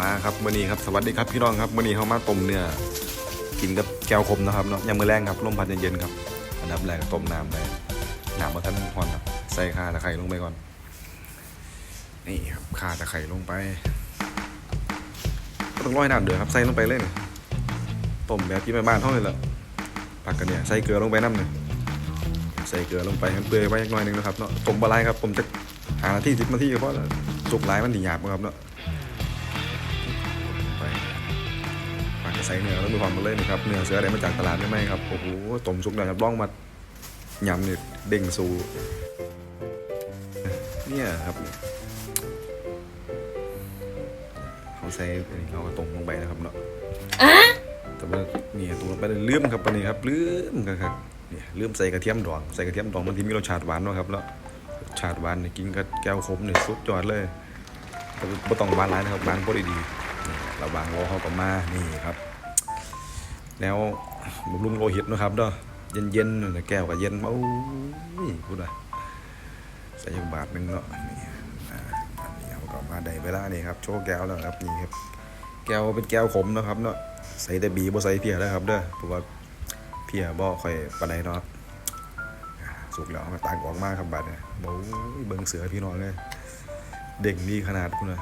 มาครับมื่อนี้ครับสวัสดีครับพี่น้องครับมื่อนี้เขามาต้มเนื้อกินกับแก้วขมนะครับเนาะยามมื้อแรงครับลมพัดเย็นๆครับอันดับแรกต้มน้ำไปน้ำมาท่านพอนครับใส่ข่าตะไคร้ลงไปก่อนนี่ครับข่าตะไคร้ลงไปก็ต้องร้อยน้ำเดือดครับใส่ลงไปเลยนี่ต้มแบบกินไปบ้านเท่านี้แหละผักกันเนี่ยใส่เกลือลงไปน้ำหนึ่งใส่เกลือลงไปให้เปื่อยไว้อีกหน่อยหนึงนะครับเนาะต้มบะไรครับต้มจะหานาทีสิบนาทีก็พอแล้วสุกหลายมันดีหยาบครับเนาะ ใส่เนื้อแล้วดูความมาเลยนะครับเนื้อเสืออะไรมาจากตลาดไม่ไหมครับโอ้โหต้มซุปเนี่ยครับล่องมายำเนี่ยเด้งสูเนี่ยครับเขาใส่เราก็ต้มลงไปนะครับเนาะแต่ว่าเนี่ยตรงลงไปเลื่อมครับปานนี้ครับเลื่อมกันครับเนี่ยเลื่อมใส่กระเทียมดองใส่กระเทียมดองมันที่มีรสชาติหวานเนาะครับแล้วรสชาติหวานเนี่ยกินกับแก้วขมเนี่ยสุดยอดเลยแต่ไม่ต้องบานร้ายนะครับบานพอดีๆนี่ระวางรอเขากับมานี่ครับ แล้วบำรุงโลหิตนะครับเด้อเย็นๆนแก้วกับเย็นโอ้ยพูดอะใส่ยักบาทหนึ่งเนาะนี่อันนี้เขาก็มาได้เวลานี่ครับโชว์แก้วแล้วครับนี่ครับ แก้วเป็นแก้วขมนะครับเนาะใส่แต่บีบ่ใส่เพียนะครับเด้อเพราะว่าเพียบ่ค่อยปานใดเนาะสุกแล้วเอามาตักออกมากครับบาดเนี่ยโอ้ยเบิ่งเสือพี่น้องเลยเด้งดีขนาดคุณนะ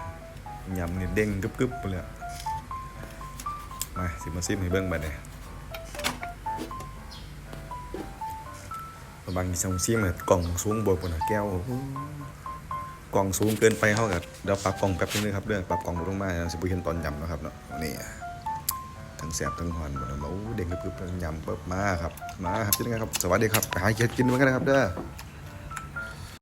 ยำนี่ยเด้งกึบๆไปเลยอะ มาสิมาซิมให้เบิ้งบัดเนี่ยบางทีช่องซิมเนี่ยกล่องสูงบวกกว่านะแก้วกล่องสูงเกินไปเท่ากับเดี๋ยวปรับกล่องแป๊บนึงนะครับเรื่องปรับกล่องลงมาสิบุเห็นตอนยำนะครับเนาะนี่ทั้งแสบทั้งหอนหมดเลยโอ้เด้งกึ๊บๆยำเปิบมาครับมาครับเป็นไงครับสวัสดีครับไปหาเกียรติกินเหมือนกันนะครับเด้อ